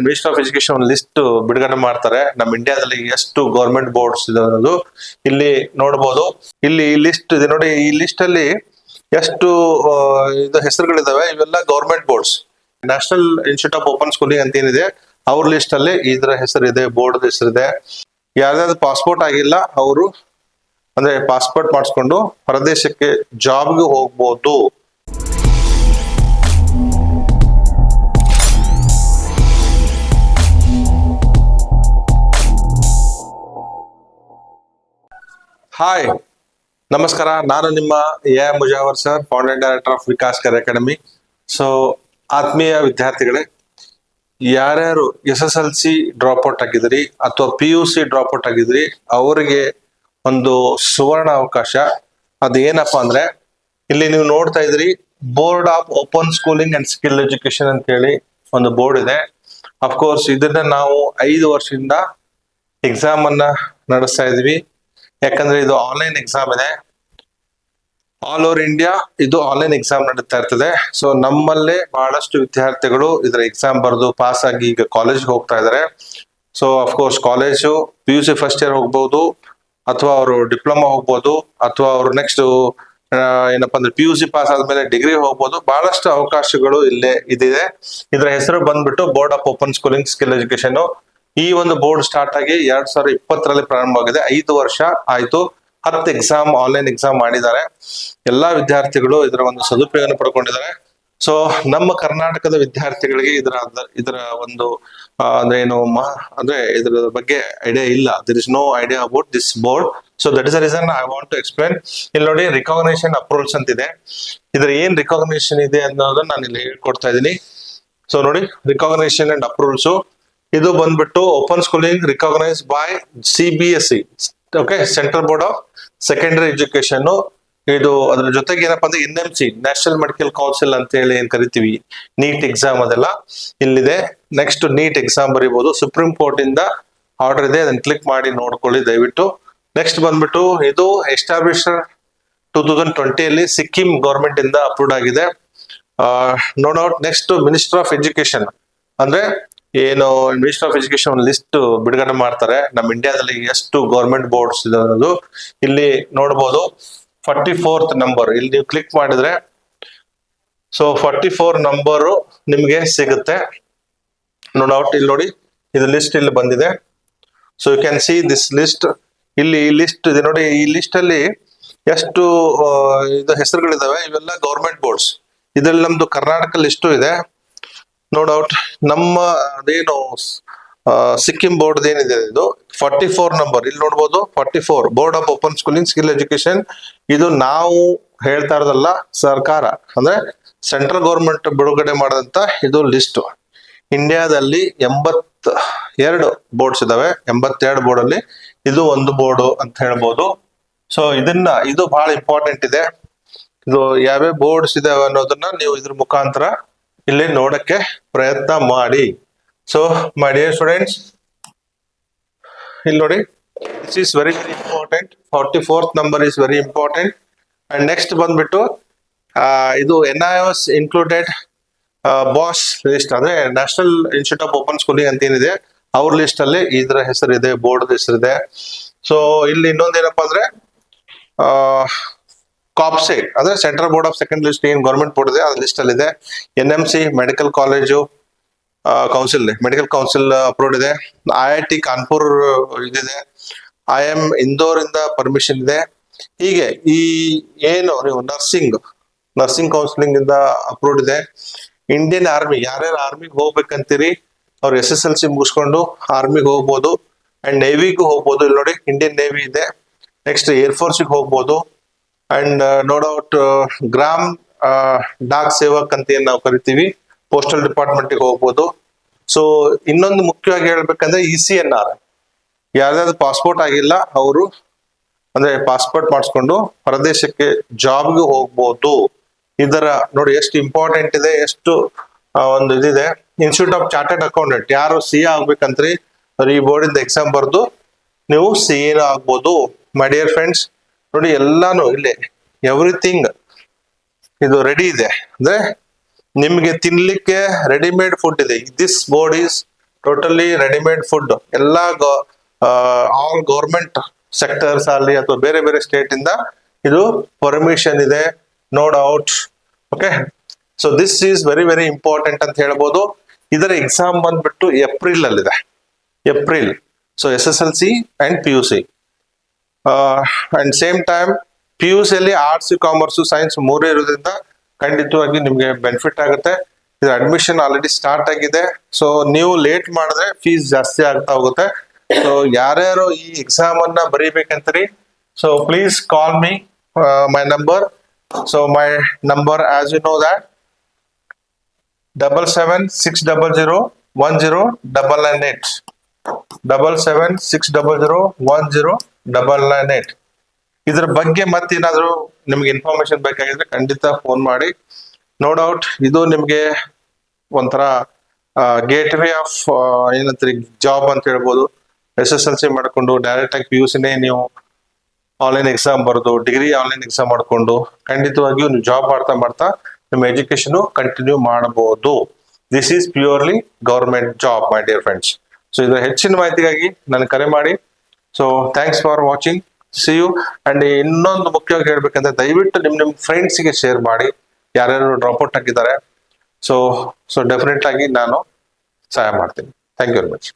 Minister of education list ಬಿಡುಗಡೆ ಮಾಡ್ತಾರೆ. ನಮ್ಮ ಇಂಡಿಯಾದಲ್ಲಿ ಎಷ್ಟು ಗೌರ್ಮೆಂಟ್ ಬೋರ್ಡ್ಸ್ ಇದೆ ಅನ್ನೋದು ಇಲ್ಲಿ ನೋಡಬಹುದು ಇಲ್ಲಿ ಈ ಲಿಸ್ಟ್ ಇದೆ ನೋಡಿ, ಈ ಲಿಸ್ಟ್ ಅಲ್ಲಿ ಎಷ್ಟು ಇದು ಹೆಸರುಗಳಿದಾವೆ? ಇವೆಲ್ಲ government boards national institute of open schooling ಅಂತ ಏನಿದೆ ಅವ್ರ ಲಿಸ್ಟ್ ಅಲ್ಲಿ ಇದ್ರ ಹೆಸರಿದೆ ಬೋರ್ಡ್ ಹೆಸರಿದೆ. ಯಾರ್ಯಾವ್ದು ಪಾಸ್ಪೋರ್ಟ್ ಆಗಿಲ್ಲ, ಅವರು ಅಂದ್ರೆ ಪಾಸ್ಪೋರ್ಟ್ ಮಾಡಿಸ್ಕೊಂಡು ಹೊರದೇಶಕ್ಕೆ ಜಾಬ್ಗೆ ಹೋಗ್ಬೋದು. ಹಾಯ್ ನಮಸ್ಕಾರ, ನಾನು ನಿಮ್ಮ A Mujawar sir founder director of Vikas career academy so ಆತ್ಮೀಯ ವಿದ್ಯಾರ್ಥಿಗಳೇ, ಯಾರ್ಯಾರು S S L C drop out ಆಗಿದ್ರಿ ಅಥವಾ P U C drop out ಆಗಿದ್ರಿ ಅವರಿಗೆ ಒಂದು ಸುವರ್ಣ ಅವಕಾಶ. ಅದು ಏನಪ್ಪಾ ಅಂದ್ರೆ, ಇಲ್ಲಿ ನೀವು ನೋಡ್ತಾ ಇದ್ರಿ board of open schooling and skill education ಅಂತ ಹೇಳಿ ಒಂದು ಬೋರ್ಡ್ ಇದೆ. ಅಫ್ಕೋರ್ಸ್ ಇದನ್ನ ನಾವು ಐದು ವರ್ಷದಿಂದ ಎಕ್ಸಾಮ್ ಅನ್ನ ನಡೆಸ್ತಾ ಇದ್ವಿ ಯಾಕಂದ್ರೆ ಇದು ಆನ್ಲೈನ್ ಎಕ್ಸಾಮ್ ಇದೆ. ಆಲ್ ಓವರ್ ಇಂಡಿಯಾ ಇದು ಆನ್ಲೈನ್ ಎಕ್ಸಾಮ್ ನಡೀತಾ ಇರ್ತದೆ. ಸೊ ನಮ್ಮಲ್ಲೇ ಬಹಳಷ್ಟು ವಿದ್ಯಾರ್ಥಿಗಳು ಇದರ ಎಕ್ಸಾಮ್ ಬರೆದು ಪಾಸ್ ಆಗಿ ಈಗ ಕಾಲೇಜ್ಗೆ ಹೋಗ್ತಾ ಇದ್ದಾರೆ so of course college P U C first year ಹೋಗ್ಬೋದು, ಅಥವಾ ಅವರು ಡಿಪ್ಲೊಮಾ ಹೋಗ್ಬೋದು, ಅಥವಾ ಅವರು ನೆಕ್ಸ್ಟ್ ಏನಪ್ಪಾ ಅಂದ್ರೆ ಪಿ ಯು ಸಿ ಪಾಸ್ ಆದ್ಮೇಲೆ ಡಿಗ್ರಿ ಹೋಗ್ಬೋದು. ಬಹಳಷ್ಟು ಅವಕಾಶಗಳು ಇಲ್ಲೇ ಇದಿದೆ. ಇದರ ಹೆಸರು ಬಂದ್ಬಿಟ್ಟು board of open schooling skill education ಈ ಒಂದು ಬೋರ್ಡ್ ಸ್ಟಾರ್ಟ್ ಆಗಿ ಎರಡ್ ಸಾವಿರದ ಇಪ್ಪತ್ತರಲ್ಲಿ ಪ್ರಾರಂಭವಾಗಿದೆ ಐದು ವರ್ಷ ಆಯ್ತು. ಹತ್ತು ಎಕ್ಸಾಮ್ ಆನ್ಲೈನ್ ಎಕ್ಸಾಮ್ ಮಾಡಿದ್ದಾರೆ. ಎಲ್ಲಾ ವಿದ್ಯಾರ್ಥಿಗಳು ಇದರ ಒಂದು ಸದುಪಯೋಗ ಪಡ್ಕೊಂಡಿದ್ದಾರೆ. ಸೊ ನಮ್ಮ ಕರ್ನಾಟಕದ ವಿದ್ಯಾರ್ಥಿಗಳಿಗೆ ಇದರ ಇದರ ಒಂದು ಅಂದ್ರೆ ಏನು ಅಂದ್ರೆ ಇದರ ಬಗ್ಗೆ ಐಡಿಯಾ ಇಲ್ಲ. There is no idea about this board so that is a reason I want to explain ಇಲ್ಲಿ ನೋಡಿ ರಿಕಾಗ್ನೇಷನ್ ಅಪ್ರೂವಲ್ಸ್ ಅಂತಿದೆ. ಇದ್ರ ಏನ್ ರಿಕಾಗ್ನೇಷನ್ ಇದೆ ಅನ್ನೋದನ್ನ ನಾನು ಇಲ್ಲಿ ಹೇಳ್ಕೊಡ್ತಾ ಇದ್ದೀನಿ. ಸೊ ನೋಡಿ ರಿಕಾಗ್ನೇಷನ್ ಅಂಡ್ ಅಪ್ರೂವಲ್ಸ್ ಇದು ಬಂದ್ಬಿಟ್ಟು open schooling recognise by C B S C okay central board of secondary education ಇದು ಅದ್ರ ಜೊತೆಗೆ ಏನಪ್ಪಾ ಅಂದ್ರೆ N M C national medical council ಅಂತ ಹೇಳಿ ಏನ್ ಕರಿತೀವಿ ನೀಟ್ ಎಕ್ಸಾಮ್ ಅದೆಲ್ಲ ಇಲ್ಲಿದೆ. ನೆಕ್ಸ್ಟ್ ನೀಟ್ ಎಕ್ಸಾಮ್ ಬರೀಬಹುದು ಸುಪ್ರೀಂ ಕೋರ್ಟ್ ಇಂದ ಆರ್ಡರ್ ಇದೆ. ಅದನ್ನ ಕ್ಲಿಕ್ ಮಾಡಿ ನೋಡ್ಕೊಳ್ಳಿ, ದಯವಿಟ್ಟು. ನೆಕ್ಸ್ಟ್ ಬಂದ್ಬಿಟ್ಟು ಇದು ಎಸ್ಟಾಬ್ಲಿಷ್ ಟೂ ತೌಸಂಡ್ ಟ್ವೆಂಟಿಯಲ್ಲಿ ಸಿಕ್ಕಿಂ ಗೌರ್ಮೆಂಟ್ ಇಂದ ಅಪ್ರೂವ್ಡ್ ಆಗಿದೆ. No doubt next minister of education ಅಂದ್ರೆ ಏನು ಮಿನಿಸ್ಟರ್ ಆಫ್ ಎಜುಕೇಶನ್ ಲಿಸ್ಟ್ ಬಿಡುಗಡೆ ಮಾಡ್ತಾರೆ. ನಮ್ಮ ಇಂಡಿಯಾದಲ್ಲಿ ಎಷ್ಟು ಗೌರ್ಮೆಂಟ್ ಬೋರ್ಡ್ಸ್ ಇದೆ ಅನ್ನೋದು ಇಲ್ಲಿ ನೋಡಬಹುದು ಫಾರ್ಟಿ ಫೋರ್ತ್ ನಂಬರ್ ಇಲ್ಲಿ ನೀವು ಕ್ಲಿಕ್ ಮಾಡಿದ್ರೆ ಸೊ ಫಾರ್ಟಿ ಫೋರ್ ನಂಬರು ನಿಮಗೆ ಸಿಗುತ್ತೆ. ನೋ ಡೌಟ್ ಇಲ್ಲಿ ನೋಡಿ, ಇದು ಲಿಸ್ಟ್ ಇಲ್ಲಿ ಬಂದಿದೆ. So you can see this list ಇಲ್ಲಿ ಈ ಲಿಸ್ಟ್ ಇದೆ ನೋಡಿ, ಈ ಲಿಸ್ಟ್ ಅಲ್ಲಿ ಎಷ್ಟು ಇದು ಹೆಸರುಗಳಿದಾವೆ. ಇವೆಲ್ಲ ಗೌರ್ಮೆಂಟ್ ಬೋರ್ಡ್ಸ್ ಇದರಲ್ಲಿ ನಮ್ದು ಕರ್ನಾಟಕ ಲಿಸ್ಟು ಇದೆ. ನೋ ಡೌಟ್ ನಮ್ಮ ಅದೇನು ಸಿಕ್ಕಿಂ ಬೋರ್ಡ್ ಏನಿದೆ ಇದು? ಫಾರ್ಟಿ ಫೋರ್ ನಂಬರ್ ಇಲ್ಲಿ ನೋಡ್ಬೋದು forty four board of open schooling skill education ಇದು ನಾವು ಹೇಳ್ತಾ ಇರೋದಲ್ಲ ಸರ್ಕಾರ. ಅಂದ್ರೆ ಸೆಂಟ್ರಲ್ ಗೌರ್ಮೆಂಟ್ ಬಿಡುಗಡೆ ಮಾಡಿದಂತ ಇದು ಲಿಸ್ಟ್ ಇಂಡಿಯಾದಲ್ಲಿ ಎಂಬತ್ ಎರಡು ಬೋರ್ಡ್ಸ್ ಇದಾವೆ. ಎಂಬತ್ತೆರಡು ಬೋರ್ಡ್ ಅಲ್ಲಿ ಇದು ಒಂದು ಬೋರ್ಡ್ ಅಂತ ಹೇಳ್ಬೋದು. ಸೊ ಇದನ್ನ, ಇದು ಬಹಳ ಇಂಪಾರ್ಟೆಂಟ್ ಇದೆ. ಇದು ಯಾವ್ಯಾವ ಬೋರ್ಡ್ಸ್ ಇದಾವೆ ಅನ್ನೋದನ್ನ ನೀವು ಇದ್ರ ಮುಖಾಂತರ ಇಲ್ಲಿ ನೋಡಕ್ಕೆ ಪ್ರಯತ್ನ ಮಾಡಿ. ಸೊ ಮೈ ಡಿಯರ್ ಸ್ಟೂಡೆಂಟ್ಸ್ ಇಲ್ಲಿ ನೋಡಿ it's is very very important forty fourth number is very important and next ಬಂದ್ಬಿಟ್ಟು ಇದು N I S included boss list ಅಂದ್ರೆ national institute of open schooling ಅಂತ ಏನಿದೆ, ಅವ್ರ ಲಿಸ್ಟ್ ಅಲ್ಲಿ ಇದ್ರ ಹೆಸರಿದೆ ಬೋರ್ಡ್ ಹೆಸರಿದೆ. ಸೊ ಇಲ್ಲಿ ಇನ್ನೊಂದೇನಪ್ಪ ಅಂದ್ರೆ ಕಾಪ್ಸೆ ಅಂದ್ರೆ central board of second list ಏನ್ ಗೌರ್ಮೆಂಟ್ ಬೋರ್ಡ್ ಇದೆ ಆ ಲಿಸ್ಟ್ ಅಲ್ಲಿ ಇದೆ. N M C medical college council medical council approved ಇದೆ. ಐ ಐ ಟಿ ಕಾನ್ಪುರ್ ಇದಿದೆ. ಐ ಎಂ ಇಂದೋರ್ ಇಂದ ಪರ್ಮಿಷನ್ ಇದೆ. ಹೀಗೆ, ಈ, ಏನು, ನೀವು ನರ್ಸಿಂಗ್ ನರ್ಸಿಂಗ್ ಕೌನ್ಸಿಲಿಂಗ್ ಇಂದ ಅಪ್ರೂವ್ಡ್ ಇದೆ. ಇಂಡಿಯನ್ ಆರ್ಮಿ ಯಾರ್ಯಾರು ಆರ್ಮಿಗೆ ಹೋಗ್ಬೇಕಂತೀರಿ, ಅವ್ರು ಎಸ್ ಎಸ್ ಎಲ್ ಸಿ ಮುಗಿಸ್ಕೊಂಡು ಆರ್ಮಿಗೆ ಹೋಗ್ಬೋದು. ಅಂಡ್ ನೇವಿಗೂ ಹೋಗ್ಬೋದು. ಇಲ್ಲಿ ನೋಡಿ ಇಂಡಿಯನ್ ನೇವಿ ಇದೆ. ನೆಕ್ಸ್ಟ್ ಏರ್ ಫೋರ್ಸ್ಗೆ ಹೋಗ್ಬೋದು. And no doubt Gram Dak Sevak ಅಂತ ಏನ್ ನಾವು ಕರಿತೀವಿ ಪೋಸ್ಟಲ್ ಡಿಪಾರ್ಟ್ಮೆಂಟ್ಗೆ ಹೋಗ್ಬೋದು. ಸೊ ಇನ್ನೊಂದು ಮುಖ್ಯವಾಗಿ ಹೇಳ್ಬೇಕಂದ್ರೆ ಇ ಸಿ ಎನ್ ಆರ್ ಯಾರ್ದಾದ್ರು ಪಾಸ್ಪೋರ್ಟ್ ಆಗಿಲ್ಲ, ಅವರು, ಅಂದ್ರೆ ಪಾಸ್ಪೋರ್ಟ್ ಮಾಡಿಸ್ಕೊಂಡು ಹೊರದೇಶಕ್ಕೆ ಜಾಬ್ಗೆ ಹೋಗ್ಬೋದು. ಇದರ, ನೋಡಿ, ಎಷ್ಟು ಇಂಪಾರ್ಟೆಂಟ್ ಇದೆ, ಎಷ್ಟು ಒಂದು ಇದಿದೆ. ಇನ್ಸ್ಟಿಟ್ಯೂಟ್ ಆಫ್ ಚಾರ್ಟೆಡ್ ಅಕೌಂಟೆಂಟ್ ಯಾರು ಸಿ ಎ ಆಗ್ಬೇಕಂತ್ರಿ ಈ ಬೋರ್ಡ್ ಇಂದ ಎಕ್ಸಾಮ್ ಬರೆದು, ನೀವು ಸಿ ಎ ಆಗ್ಬೋದು. ಮೈ ಡಿಯರ್ ಫ್ರೆಂಡ್ಸ್ ನೋಡಿ ಎಲ್ಲಾನು ಇಲ್ಲಿ ಎವ್ರಿಥಿಂಗ್ ಇದು ರೆಡಿ ಇದೆ. ಅಂದ್ರೆ ನಿಮ್ಗೆ ತಿನ್ಲಿಕ್ಕೆ ರೆಡಿಮೇಡ್ ಫುಡ್ ಇದೆ. This board is totally readymade food ಎಲ್ಲಾ ಆಲ್ ಗೌರ್ಮೆಂಟ್ ಸೆಕ್ಟರ್ಸ್ ಅಲ್ಲಿ ಅಥವಾ ಬೇರೆ ಬೇರೆ ಸ್ಟೇಟ್ ಇಂದ ಇದು ಪರ್ಮಿಷನ್ ಇದೆ. No doubt okay so this is very very important ಅಂತ ಹೇಳ್ಬೋದು. ಇದರ ಎಕ್ಸಾಮ್ ಬಂದ್ಬಿಟ್ಟು ಏಪ್ರಿಲ್ ಅಲ್ಲಿದೆ. April so S S L C and P U C and same time P U ಸಿಯಲ್ಲಿ ಆರ್ಟ್ಸ್ ಕಾಮರ್ಸ್ ಸೈನ್ಸ್ ಮೂರೇ ಇರೋದ್ರಿಂದ ಖಂಡಿತವಾಗಿ ನಿಮಗೆ ಬೆನಿಫಿಟ್ ಆಗುತ್ತೆ. ಇದು ಅಡ್ಮಿಷನ್ ಆಲ್ರೆಡಿ ಸ್ಟಾರ್ಟ್ ಆಗಿದೆ. ಸೊ ನೀವು ಲೇಟ್ ಮಾಡಿದ್ರೆ ಫೀಸ್ ಜಾಸ್ತಿ ಆಗ್ತಾ ಹೋಗುತ್ತೆ. ಸೊ ಯಾರ್ಯಾರು ಈ ಎಕ್ಸಾಮ್ ಅನ್ನ ಬರೀಬೇಕಂತೀರಿ? So please call me my number so my number as you know that double seven six double zero one zero double nine eight double seven six double zero one zero double nine eight ಇದ್ರ ಬಗ್ಗೆ ಮತ್ತೇನಾದ್ರು ನಿಮ್ಗೆ information ಬೇಕಾಗಿದ್ರೆ ಖಂಡಿತ phone ಮಾಡಿ. No doubt ಇದು ನಿಮ್ಗೆ ಒಂಥರ gate way of ಏನಂತೀರಿ job ಅಂತ ಹೇಳ್ಬೋದು. ಎಸ್ ಎಸ್ ಎಲ್ ಸಿ ಮಾಡ್ಕೊಂಡು ಡೈರೆಕ್ಟ್ ಆಗಿ ಪಿ ಯು ಸಿನೇ ನೀವು ಆನ್ಲೈನ್ ಎಕ್ಸಾಮ್ ಬರೆದು ಡಿಗ್ರಿ ಆನ್ಲೈನ್ ಎಕ್ಸಾಮ್ ಮಾಡ್ಕೊಂಡು ಖಂಡಿತವಾಗಿಯೂ ನೀವು ಜಾಬ್ ಮಾಡ್ತಾ ಮಾಡ್ತಾ ನಿಮ್ಮ ಎಜುಕೇಶನ್ ಕಂಟಿನ್ಯೂ ಮಾಡಬಹುದು this is purely government job my dear friends so ಇದರ ಹೆಚ್ಚಿನ ಮಾಹಿತಿಗಾಗಿ ನನಗೆ ಕರೆ ಮಾಡಿ. So thanks for watching see you and ಇನ್ನೊಂದು ಮುಖ್ಯವಾಗಿ ಹೇಳಬೇಕಂದ್ರೆ ದಯವಿಟ್ಟು ನಿಮ್ಮ ನಿಮ್ ಫ್ರೆಂಡ್ಸ್ಗೆ ಶೇರ್ ಮಾಡಿ. ಯಾರ್ಯಾರು ಡ್ರಾಪ್ಔಟ್ ಆಗಿದ್ದಾರೆ. ಸೊ ಸೊ ಡೆಫಿನೆಟ್ ಆಗಿ ನಾನು ಸಹಾಯ ಮಾಡ್ತೀನಿ. Thank you very much